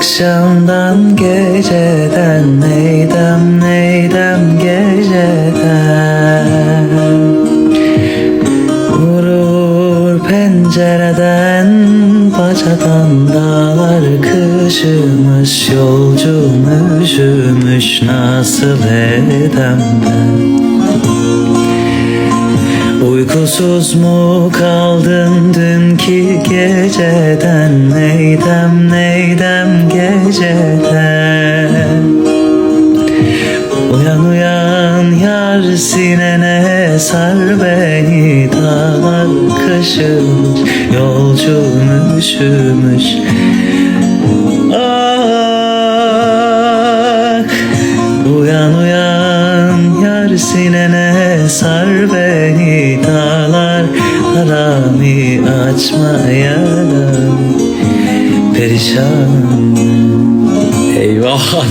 akşamdan geceden neydem neydem geceden? Vurur pencereden bacadan dağlar kışımış Yolcum üşümüş nasıl edem ben Uykusuz mu kaldın dünkü geceden? Neydem neydem geceden? Uyan uyan yar sinene sar beni Dağlar kışımış yolcum üşümüş yar sinene sar beni Dağlar harami açmayalım Perişan Eyvah.